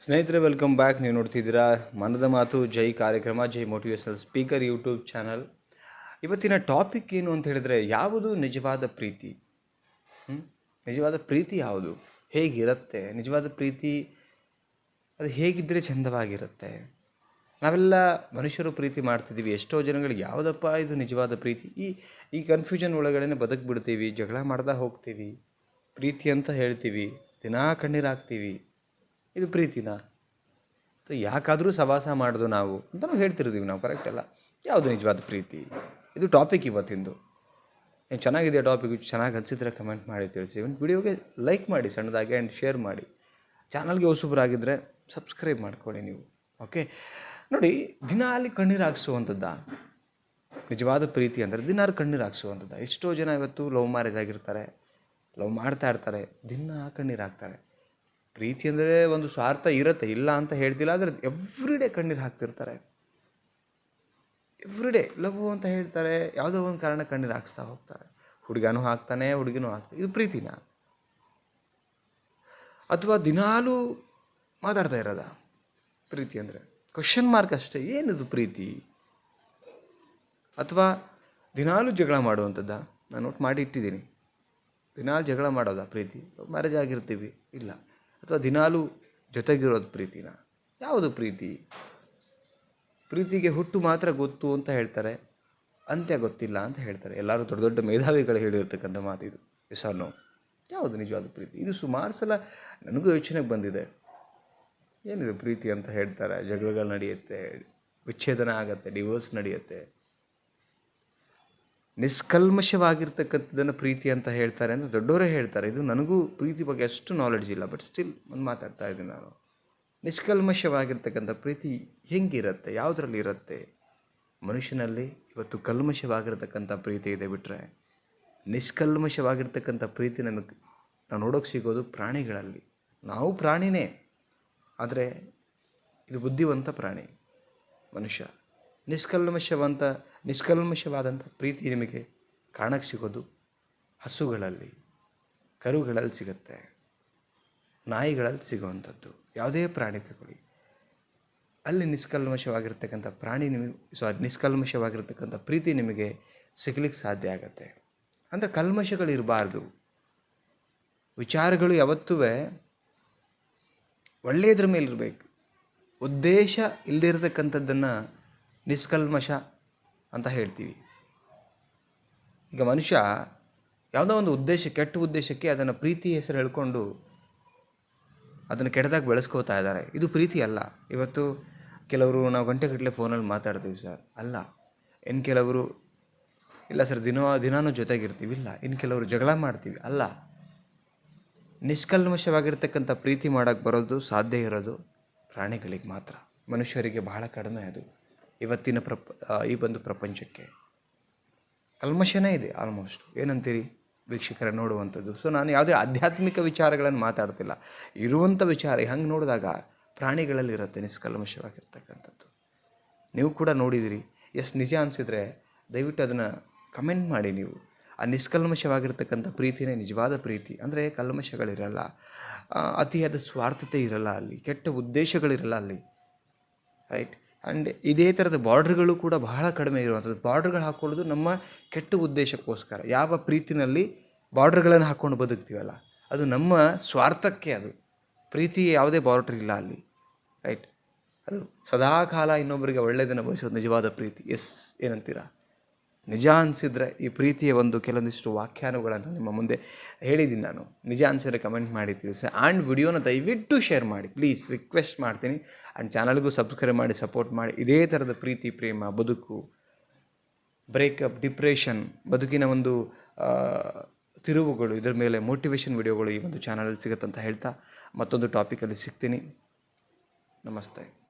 ಸ್ನೇಹಿತರೆ welcome back ನೀವು ನೋಡ್ತಿದ್ದೀರಾ ಮನದ ಮಾತು, ಜೈ ಕಾರ್ಯಕ್ರಮ, Jai motivational speaker YouTube channel ಇವತ್ತಿನ ಟಾಪಿಕ್ ಏನು ಅಂತ ಹೇಳಿದರೆ, ಯಾವುದು ನಿಜವಾದ ಪ್ರೀತಿ? ನಿಜವಾದ ಪ್ರೀತಿ ಯಾವುದು? ಹೇಗಿರುತ್ತೆ? ನಿಜವಾದ ಪ್ರೀತಿ, ಅದು ಹೇಗಿದ್ದರೆ ಚಂದವಾಗಿರುತ್ತೆ? ನಾವೆಲ್ಲ ಮನುಷ್ಯರು ಪ್ರೀತಿ ಮಾಡ್ತಿದ್ದೀವಿ. ಎಷ್ಟೋ ಜನಗಳಿಗೆ ಯಾವುದಪ್ಪ ಇದು ನಿಜವಾದ ಪ್ರೀತಿ? ಈ ಈ ಕನ್ಫ್ಯೂಷನ್ ಒಳಗಡೆ ಬದುಕ್ಬಿಡ್ತೀವಿ, ಜಗಳ ಮಾಡ್ತಾ ಹೋಗ್ತೀವಿ, ಪ್ರೀತಿ ಅಂತ ಹೇಳ್ತೀವಿ, ದಿನಾ ಕಣ್ಣೀರು ಹಾಕ್ತೀವಿ. ಇದು ಪ್ರೀತಿನಾ? ಸೊ ಯಾಕಾದರೂ ಸವಾಸ ಮಾಡೋದು ನಾವು ಅಂತ ನಾವು ಹೇಳ್ತಿರ್ತೀವಿ ನಾವು ಕರೆಕ್ಟ್ ಅಲ್ಲ? ಯಾವುದು ನಿಜವಾದ ಪ್ರೀತಿ? ಇದು ಟಾಪಿಕ್ ಇವತ್ತಿಂದು. ಏನು ಚೆನ್ನಾಗಿದೆ ಟಾಪಿಕ್ ಚೆನ್ನಾಗಿ ಅನಿಸಿದ್ರೆ ಕಮೆಂಟ್ ಮಾಡಿ ತಿಳಿಸಿ. ಒಂದು ವಿಡಿಯೋಗೆ ಲೈಕ್ ಮಾಡಿ, ಸಣ್ಣದಾಗಿ ಆ್ಯಂಡ್ ಶೇರ್ ಮಾಡಿ. ಚಾನಲ್ಗೆ ಹೊಸಬ್ರಾಗಿದ್ದರೆ ಸಬ್ಸ್ಕ್ರೈಬ್ ಮಾಡ್ಕೊಳ್ಳಿ ನೀವು ಓಕೆ ನೋಡಿ ದಿನ ಅಲ್ಲಿ ಕಣ್ಣೀರು ಹಾಕ್ಸುವಂಥದ್ದ? ನಿಜವಾದ ಪ್ರೀತಿ ಅಂದರೆ ದಿನಾರು ಕಣ್ಣೀರು ಹಾಕ್ಸುವಂಥದ್ದ? ಎಷ್ಟೋ ಜನ ಇವತ್ತು ಲವ್ ಮ್ಯಾರೇಜ್ ಆಗಿರ್ತಾರೆ, ಲವ್ ಮಾಡ್ತಾ ಇರ್ತಾರೆ, ದಿನ ಕಣ್ಣೀರು ಹಾಕ್ತಾರೆ. ಪ್ರೀತಿ ಅಂದರೆ ಒಂದು ಸ್ವಾರ್ಥ ಇರುತ್ತೆ, ಇಲ್ಲ ಅಂತ ಹೇಳ್ತಿಲ್ಲ, ಆದರೆ ಎವ್ರಿ ಡೇ ಕಣ್ಣೀರು ಹಾಕ್ತಿರ್ತಾರೆ. ಎವ್ರಿ ಡೇ ಲವ್ ಅಂತ ಹೇಳ್ತಾರೆ, ಯಾವುದೋ ಒಂದು ಕಾರಣ ಕಣ್ಣೀರು ಹಾಕ್ಸ್ತಾ ಹೋಗ್ತಾರೆ. ಹುಡುಗನೂ ಹಾಕ್ತಾನೆ, ಹುಡುಗಿನೂ ಹಾಕ್ತಾನೆ, ಇದು ಪ್ರೀತಿನ? ಅಥವಾ ದಿನಾಲೂ ಮಾತಾಡ್ತಾ ಇರೋದ? ಪ್ರೀತಿ ಅಂದರೆ ಕ್ವಶನ್ ಮಾರ್ಕ್ ಅಷ್ಟೇ, ಏನಿದು ಪ್ರೀತಿ? ಅಥವಾ ದಿನಾಲೂ ಜಗಳ ಮಾಡುವಂಥದ್ದ? ನಾನು ನೋಟ್ ಮಾಡಿ ಇಟ್ಟಿದ್ದೀನಿ. ದಿನಾಲು ಜಗಳ ಮಾಡೋದಾ ಪ್ರೀತಿ? ಮ್ಯಾರೇಜ್ ಆಗಿರ್ತೀವಿ, ಇಲ್ಲ. ಅಥವಾ ದಿನಾಲೂ ಜೊತೆಗಿರೋದು ಪ್ರೀತಿನ? ಯಾವುದು ಪ್ರೀತಿ? ಪ್ರೀತಿಗೆ ಹುಟ್ಟು ಮಾತ್ರ ಗೊತ್ತು ಅಂತ ಹೇಳ್ತಾರೆ, ಅಂತ್ಯ ಗೊತ್ತಿಲ್ಲ ಅಂತ ಹೇಳ್ತಾರೆ. ಎಲ್ಲರೂ ದೊಡ್ಡ ದೊಡ್ಡ ಮೇಧಾವಿಗಳು ಹೇಳಿರ್ತಕ್ಕಂಥ ಮಾತು ಇದು. ಎಸರ್ನೋ ಯಾವುದು ನಿಜವಾದ ಪ್ರೀತಿ? ಇದು ಸುಮಾರು ಸಲ ನನಗೂ ಯೋಚನೆಗೆ ಬಂದಿದೆ. ಏನಿದೆ ಪ್ರೀತಿ ಅಂತ ಹೇಳ್ತಾರೆ? ಜಗಳಗಳು ನಡೆಯುತ್ತೆ, ವಿಚ್ಛೇದನ ಆಗತ್ತೆ ಡಿವೋರ್ಸ್ ನಡೆಯುತ್ತೆ. ನಿಷ್ಕಲ್ಮಶವಾಗಿರ್ತಕ್ಕಂಥದ್ದನ್ನು ಪ್ರೀತಿ ಅಂತ ಹೇಳ್ತಾರೆ ಅಂದರೆ ದೊಡ್ಡವರೇ ಹೇಳ್ತಾರೆ. ಇದು ನನಗೂ ಪ್ರೀತಿ ಬಗ್ಗೆ ಅಷ್ಟು ನಾಲೆಡ್ಜ್ ಇಲ್ಲ ಬಟ್ ಸ್ಟಿಲ್ ಒಂದು ಮಾತಾಡ್ತಾ ಇದ್ದೀನಿ ನಾನು. ನಿಷ್ಕಲ್ಮಶವಾಗಿರ್ತಕ್ಕಂಥ ಪ್ರೀತಿ ಹೆಂಗಿರುತ್ತೆ? ಯಾವುದರಲ್ಲಿ ಇರುತ್ತೆ? ಮನುಷ್ಯನಲ್ಲಿ ಇವತ್ತು ಕಲ್ಮಶವಾಗಿರ್ತಕ್ಕಂಥ ಪ್ರೀತಿ ಇದೆ ಬಿಟ್ಟರೆ ನಿಷ್ಕಲ್ಮಶವಾಗಿರ್ತಕ್ಕಂಥ ಪ್ರೀತಿ ನಮಗೆ, ನಾವು ನೋಡೋಕೆ ಸಿಗೋದು ಪ್ರಾಣಿಗಳಲ್ಲಿ. ನಾವು ಪ್ರಾಣಿನೇ, ಆದರೆ ಇದು ಬುದ್ಧಿವಂತ ಪ್ರಾಣಿ ಮನುಷ್ಯ. ನಿಷ್ಕಲ್ಮಶವಂತ ನಿಷ್ಕಲ್ಮಶವಾದಂಥ ಪ್ರೀತಿ ನಿಮಗೆ ಕಾಣಕ್ಕೆ ಸಿಗೋದು ಹಸುಗಳಲ್ಲಿ, ಕರುಗಳಲ್ಲಿ ಸಿಗುತ್ತೆ. ನಾಯಿಗಳಲ್ಲಿ ಸಿಗುವಂಥದ್ದು. ಯಾವುದೇ ಪ್ರಾಣಿ ತಗೊಳ್ಳಿ. ಅಲ್ಲಿ ನಿಷ್ಕಲ್ಮಶವಾಗಿರ್ತಕ್ಕಂಥ ಪ್ರಾಣಿ ನಿಮಗೆ ಸಾರಿ ನಿಷ್ಕಲ್ಮಶವಾಗಿರ್ತಕ್ಕಂಥ ಪ್ರೀತಿ ನಿಮಗೆ ಸಿಗ್ಲಿಕ್ಕೆ ಸಾಧ್ಯ ಆಗತ್ತೆ. ಅಂದರೆ ಕಲ್ಮಶಗಳಿರಬಾರ್ದು. ವಿಚಾರಗಳು ಯಾವತ್ತೂ ಒಳ್ಳೆಯದ್ರ ಮೇಲಿರಬೇಕು. ಉದ್ದೇಶ ಇಲ್ಲದೇ ಇರತಕ್ಕಂಥದ್ದನ್ನು ನಿಷ್ಕಲ್ಮಶ ಅಂತ ಹೇಳ್ತೀವಿ. ಈಗ ಮನುಷ್ಯ ಯಾವುದೋ ಒಂದು ಉದ್ದೇಶ, ಕೆಟ್ಟ ಉದ್ದೇಶಕ್ಕೆ ಅದನ್ನು ಪ್ರೀತಿ ಹೆಸರು ಹೇಳ್ಕೊಂಡು ಅದನ್ನು ಕೆಟ್ಟದಾಗಿ ಬೆಳೆಸ್ಕೋತಾ ಇದ್ದಾರೆ. ಇದು ಪ್ರೀತಿ ಅಲ್ಲ. ಇವತ್ತು ಕೆಲವರು ನಾವು ಗಂಟೆಗಟ್ಟಲೆ ಫೋನಲ್ಲಿ ಮಾತಾಡ್ತೀವಿ ಸರ್. ಅಲ್ಲ. ಇನ್ನು ಕೆಲವರು ಇಲ್ಲ ಸರ್, ದಿನ, ದಿನಾನೂ ಜೊತೆಗಿರ್ತೀವಿ. ಇಲ್ಲ. ಇನ್ನು ಕೆಲವರು ಜಗಳ ಮಾಡ್ತೀವಿ. ಅಲ್ಲ. ನಿಷ್ಕಲ್ಮಶವಾಗಿರ್ತಕ್ಕಂಥ ಪ್ರೀತಿ ಮಾಡೋಕ್ಕೆ ಬರೋದು ಸಾಧ್ಯ ಇರೋದು ಪ್ರಾಣಿಗಳಿಗೆ ಮಾತ್ರ. ಮನುಷ್ಯರಿಗೆ ಬಹಳ ಕಡಿಮೆ ಅದು. ಇವತ್ತಿನ ಪ್ರಪ ಈ ಒಂದು ಪ್ರಪಂಚಕ್ಕೆ. ಕಲ್ಮಶನೇ ಇದೆ ಆಲ್ಮೋಸ್ಟ್ ಏನಂತೀರಿ? ವೀಕ್ಷಕರ, ನೋಡುವಂಥದ್ದು. ಸೊ ನಾನು ಯಾವುದೇ ಆಧ್ಯಾತ್ಮಿಕ ವಿಚಾರಗಳನ್ನು ಮಾತಾಡ್ತಿಲ್ಲ. ಇರುವಂಥ ವಿಚಾರ, ಹಂಗೆ ನೋಡಿದಾಗ ಪ್ರಾಣಿಗಳಲ್ಲಿರುತ್ತೆ ನಿಷ್ಕಲ್ಮಶವಾಗಿರ್ತಕ್ಕಂಥದ್ದು. ನೀವು ಕೂಡ ನೋಡಿದಿರಿ. ಎಸ್, ನಿಜ ಅನಿಸಿದರೆ ದಯವಿಟ್ಟು ಅದನ್ನು ಕಮೆಂಟ್ ಮಾಡಿ ನೀವು. ಆ ನಿಷ್ಕಲ್ಮಶವಾಗಿರ್ತಕ್ಕಂಥ ಪ್ರೀತಿನೇ ನಿಜವಾದ ಪ್ರೀತಿ. ಅಂದರೆ ಕಲ್ಮಶಗಳಿರಲ್ಲ. ಅತಿಯಾದ ಸ್ವಾರ್ಥತೆ ಇರಲ್ಲ ಅಲ್ಲಿ. ಕೆಟ್ಟ ಉದ್ದೇಶಗಳಿರಲ್ಲ ಅಲ್ಲಿ. ರೈಟ್ ಆ್ಯಂಡ್ ಇದೇ ಥರದ ಬಾರ್ಡ್ರ್ಗಳು ಕೂಡ ಬಹಳ ಕಡಿಮೆ ಇರುವಂಥದ್ದು. ಬಾರ್ಡ್ರ್ಗಳು ಹಾಕ್ಕೊಳ್ಳೋದು ನಮ್ಮ ಕೆಟ್ಟ ಉದ್ದೇಶಕ್ಕೋಸ್ಕರ. ಯಾವ ಪ್ರೀತಿನಲ್ಲಿ ಬಾರ್ಡ್ರ್ಗಳನ್ನು ಹಾಕ್ಕೊಂಡು ಬದುಕ್ತೀವಲ್ಲ? ಅದು ನಮ್ಮ ಸ್ವಾರ್ಥಕ್ಕೆ ಅದು. ಪ್ರೀತಿ ಯಾವುದೇ ಬಾರ್ಡ್ರ್ ಇಲ್ಲ ಅಲ್ಲಿ. ರೈಟ್ ಅದು ಸದಾಕಾಲ ಇನ್ನೊಬ್ಬರಿಗೆ ಒಳ್ಳೆಯದನ್ನು ಬಯಸೋದು ನಿಜವಾದ ಪ್ರೀತಿ. ಎಸ್ ಏನಂತೀರಾ? ನಿಜ ಅನಿಸಿದರೆ ಈ ಪ್ರೀತಿಯ ಒಂದು ಕೆಲವೊಂದಿಷ್ಟು ವ್ಯಾಖ್ಯಾನಗಳನ್ನು ನಿಮ್ಮ ಮುಂದೆ ಹೇಳಿದ್ದೀನಿ ನಾನು. ನಿಜ ಅನಿಸಿದ್ರೆ ಕಮೆಂಟ್ ಮಾಡಿ, ತಿಳಿಸಿ. ಆ್ಯಂಡ್ ವಿಡಿಯೋನ ದಯವಿಟ್ಟು ಶೇರ್ ಮಾಡಿ. ಪ್ಲೀಸ್ ರಿಕ್ವೆಸ್ಟ್ ಮಾಡ್ತೀನಿ. ಆ್ಯಂಡ್ ಚಾನಲ್ಗೂ ಸಬ್ಸ್ಕ್ರೈಬ್ ಮಾಡಿ ಸಪೋರ್ಟ್ ಮಾಡಿ. ಇದೇ ಥರದ ಪ್ರೀತಿ, ಪ್ರೇಮ, ಬದುಕು ಬ್ರೇಕಪ್ ಡಿಪ್ರೆಷನ್ ಬದುಕಿನ ಒಂದು ತಿರುವುಗಳು, ಇದರ ಮೇಲೆ ಮೋಟಿವೇಶನ್ ವಿಡಿಯೋಗಳು ಈ ಒಂದು ಚಾನಲಲ್ಲಿ ಸಿಗುತ್ತಂತ ಹೇಳ್ತಾ ಮತ್ತೊಂದು ಟಾಪಿಕಲ್ಲಿ ಸಿಗ್ತೀನಿ. ನಮಸ್ತೆ.